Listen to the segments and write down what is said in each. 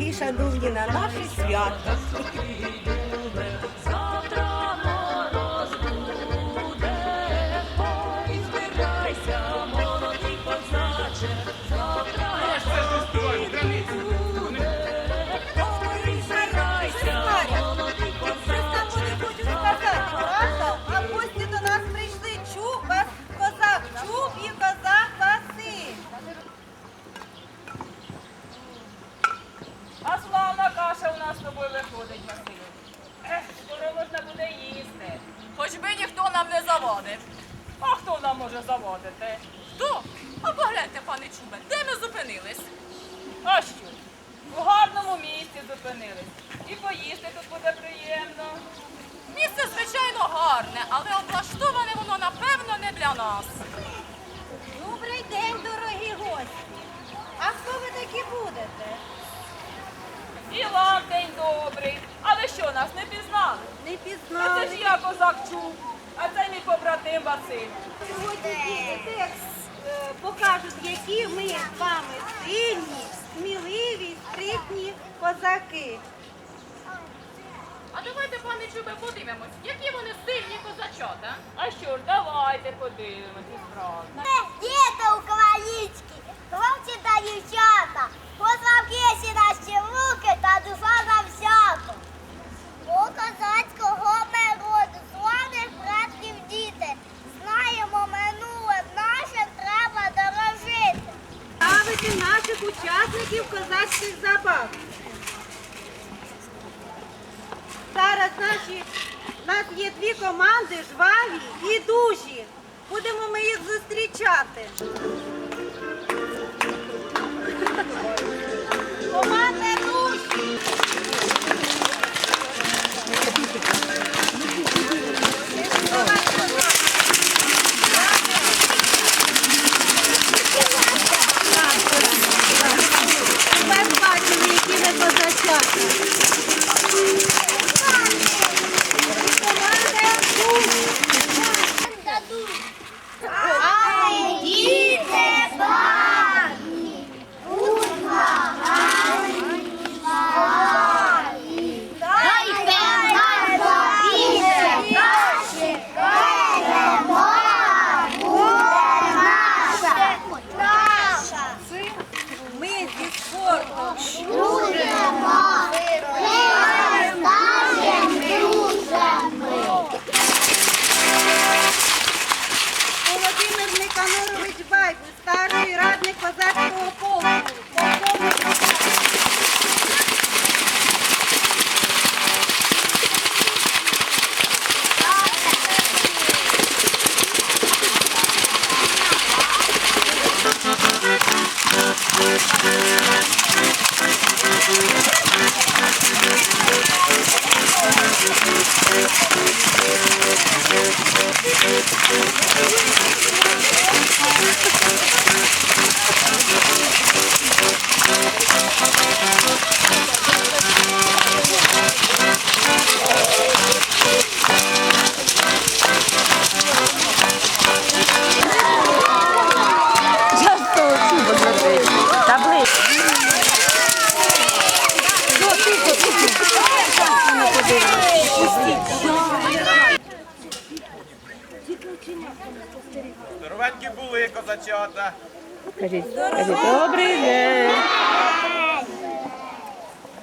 Запрошую вам, козаки, шановні, на наше свято. Гарне, але облаштоване воно, напевно, не для нас. Добрий день, дорогі гості. А хто ви такі будете? І вам день добрий. Але що, нас не пізнали? Не А це пізнали. ж я козак чув, а це мій побратим Василь. Сьогодні діти е, покажуть, які ми з вами сильні, сміливі, спритні козаки. А давайте, пане Чубе, подивимось, які вони сильні козачата. А що ж, давайте подивимося справді. Діти українські, хлопці та дівчата, поздравки наші руки та душа на всяко. У козацького ми роду, славних братків діти, знаємо минуле наше, треба дорожити. Ставити наших учасників козацьких забав. Зараз наші, у нас є дві команди жваві і дужі. Будемо ми їх зустрічати.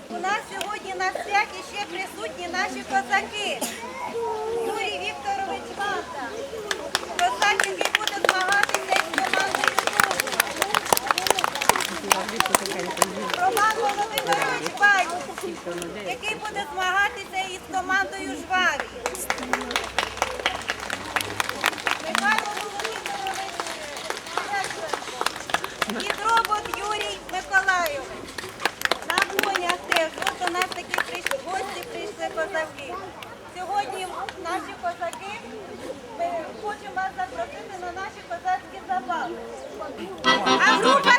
У нас сьогодні на святі ще присутні наші козаки. Юрій Вікторович Вата. Козак, який буде змагатися із командою «Дуб». Роман Володимирович Байбу, який буде змагатися із командою Жваві. Михайло Володимирович Шевченко. І дробот Юрій Миколайович. На конях теж. От до нас такі прийшли, гості прийшли козаки. Сьогодні наші козаки, ми хочемо вас запросити на наші козацькі забави. А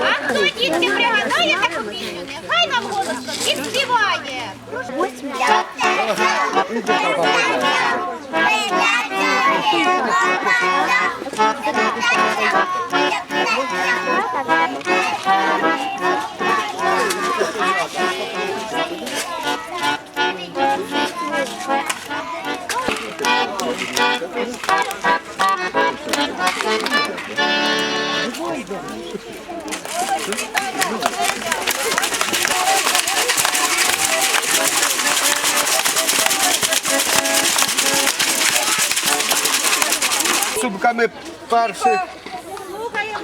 А хто дітки пригадає таку пісню? Нехай нам голосно і співає. перших, Слухаємо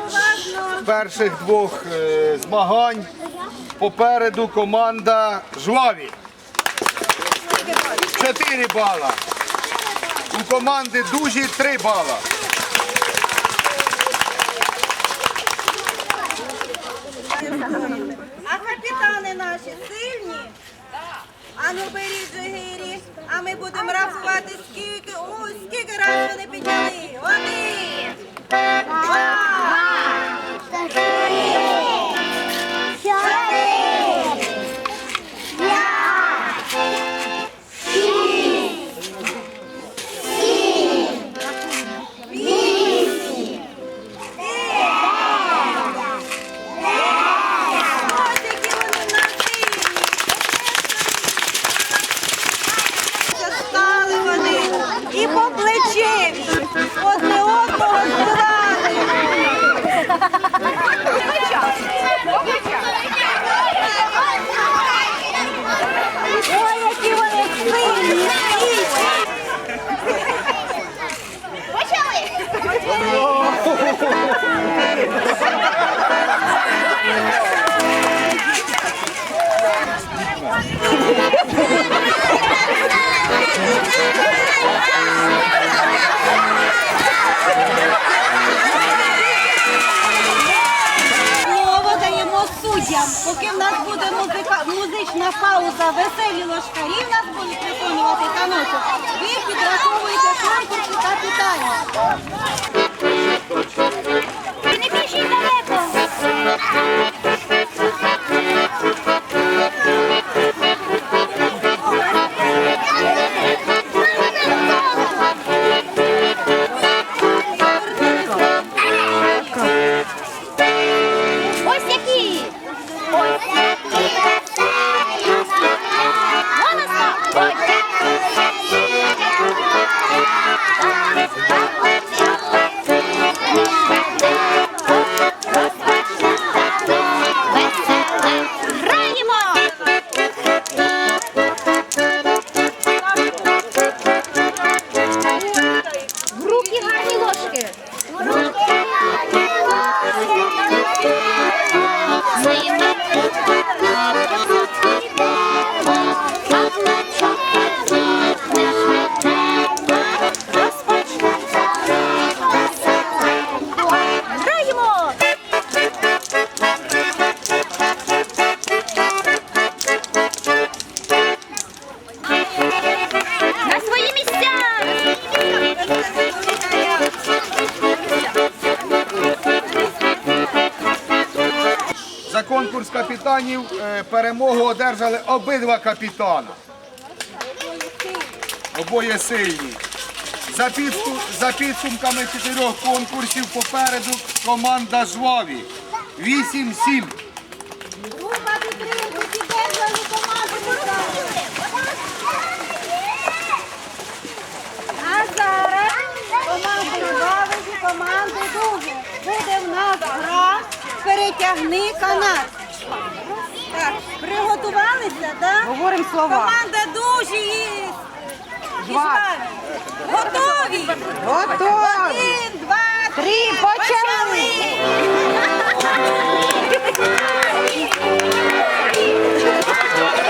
уважно. перших двох е, змагань. Попереду команда Жваві. 4 бала. У команди Дужі 3 бала. А капітани наші сильні? А ну беріть же гирі, а ми будемо рахувати скільки, ой, скільки разів вони підняли. Один, музична пауза, веселі ложкарі нас будуть виконувати таночок. Ви підраховуєте конкурси та питання. Не біжіть далеко. Капітанів е, перемогу одержали обидва капітана. Обоє сильні. За, підсу- за підсумками чотирьох конкурсів попереду команда Жваві. 8-7. Група підтримки підтримали команду. А зараз команди Дуже. Буде в нас гра «Перетягни канат». Так, приготувалися, так? Говоримо слова. Команда дуже і і Жваві. Готові? Готові. Один, два, Три, почали. Так,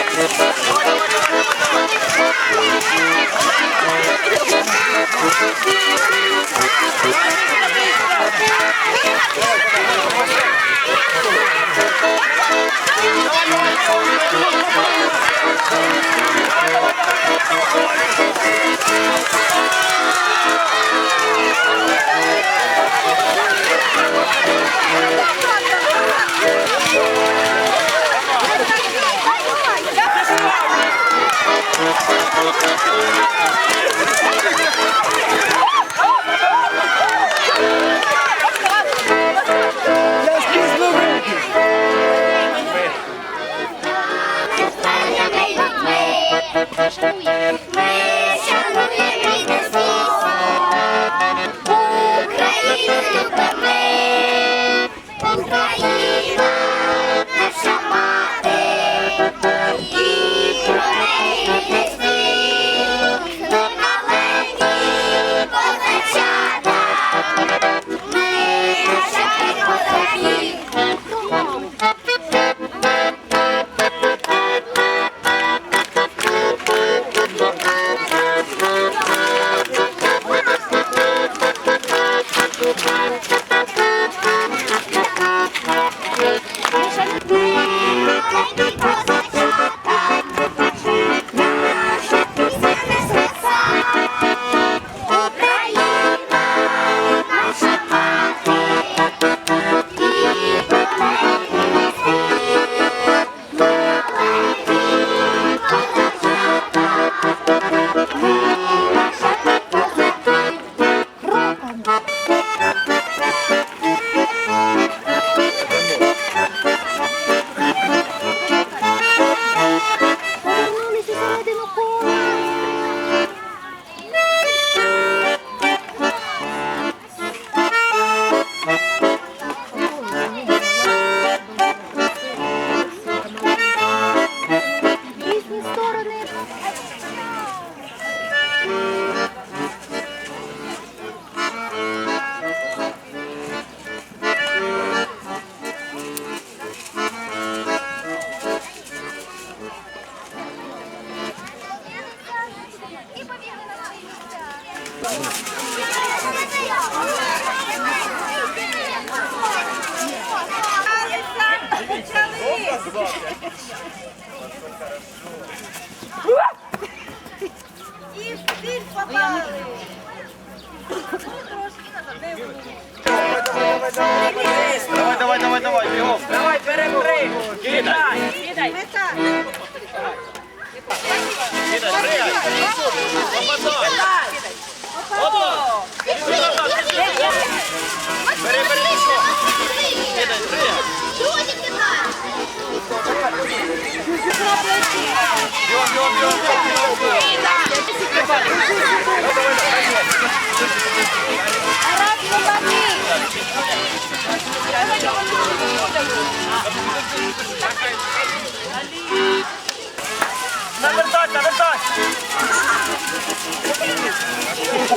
Ми І всі попали. Давай, давай, давай, давай, бігом. Давай, переприй. Кидай. Кидай. Кидай. Бери, бери. Кидай, пригай. Друзі, кидай! Бігом, бігом, бігом, бігом, бігом. Навертай, навертай. Козаки.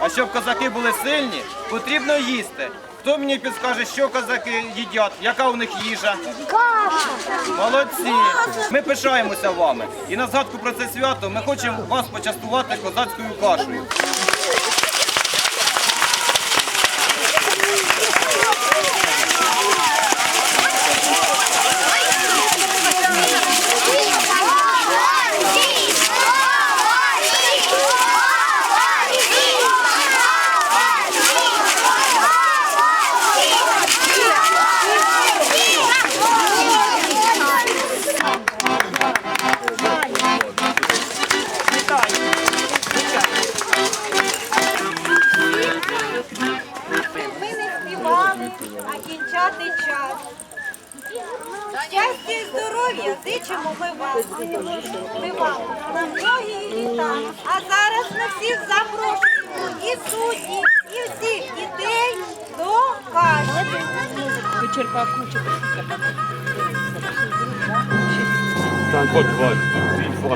А щоб козаки були сильні, потрібно їсти. Хто мені підскаже, що козаки їдять, яка у них їжа? Молодці! Ми пишаємося вами. І на згадку про це свято ми хочемо вас почастувати козацькою кашею. Crotte, crotte. Il faut